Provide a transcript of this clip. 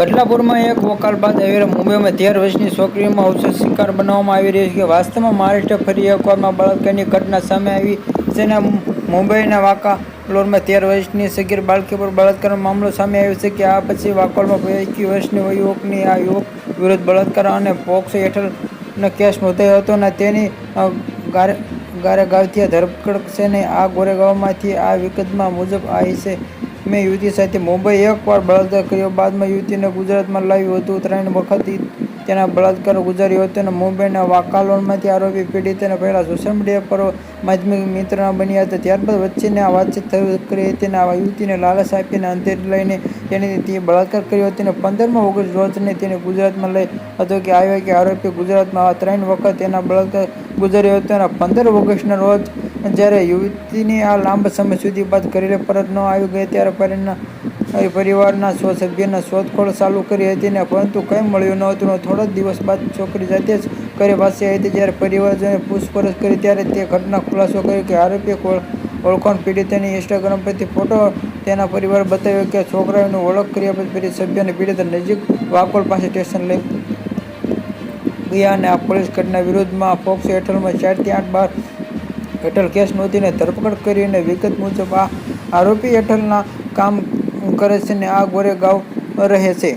બદલાપુરમાં એક વકાલ બાદ હવે મુંબઈમાં તેર વર્ષની છોકરીમાં અવસર શિકાર બનાવવામાં આવી રહ્યો છે. વાસ્તવમાં મહારાષ્ટ્ર ફરી એકવારમાં બળાત્કારની ઘટના સામે આવી. છે મુંબઈના મુંબઈના વાકાલોરમાં તેર વર્ષની સગીર બાળકી પર બળાત્કારનો મામલો સામે આવ્યો છે કે આ પછી વાકોલમાં એકવીસ વર્ષની યુવકની આ યુવક વિરુદ્ધ બળાત્કાર અને પોક્સો હેઠળનો કેસ નોંધાયો હતો અને તેની ગારે, ગારેગાંવથી ધરપકડ છે ને આ ગોરેગાંવમાંથી આ વિગતમાં મુજબ આવી છે મેં યુવતી સાથે મુંબઈ એકવાર બળાત્કાર કર્યો. બાદમાં યુવતીને ગુજરાતમાં લાવ્યું હતું. ત્રણ વખત તેના બળાત્કાર ગુજાર્યો હતો અને મુંબઈના વાકાલોનમાંથી આરોપી પીડિતને પહેલાં સોશિયલ મીડિયા પર માધ્યમિક મિત્રના બન્યા હતા. ત્યારબાદ વચ્ચેને આ વાતચીત થઈ કરી હતી અને આ યુવતીને લાલચ આપીને અંતે લઈને તેની તે બળાત્કાર કર્યો હતો અને પંદરમા ઓગસ્ટ રોજને તેને ગુજરાતમાં લઈ હતો કે આવ્યો કે આરોપી ગુજરાતમાં ત્રણ વખત તેના બળાત્કાર ગુજાર્યો હતો અને પંદર ઓગસ્ટના રોજ જ્યારે યુવતીની આ લાંબા સમય સુધી બાદ ઘરે પરત ન આવી ગઈ, ત્યારે પરિણા પરિવારના સો સભ્યના શોધખોળ ચાલુ કરી હતી ને પરંતુ કંઈ મળ્યું ન હતું. થોડા દિવસ બાદ છોકરી જાતે જ ઘરે પાછી હતી. જ્યારે પરિવારજનોએ પૂછપરછ કરી, ત્યારે તે ઘટના ખુલાસો કર્યો કે આરોપી ઓળખાણ પીડિતાની ઇન્સ્ટાગ્રામ પરથી ફોટો તેના પરિવારે બતાવ્યો કે છોકરાઓની ઓળખ કર્યા પછી પીડિત સભ્યને પીડિતા નજીક વાકોલ પાસે સ્ટેશન લઈ ગયા અને આ પોલીસ ઘટના વિરુદ્ધમાં પોક્સો હેઠળમાં ચારથી આઠ બાર હેઠળ કેસ નોંધીને ધરપકડ કરી અને વિગત મુજબ આ આરોપી હેઠળના કામ કરે છે અને આ ગોરેગાંવ રહે છે.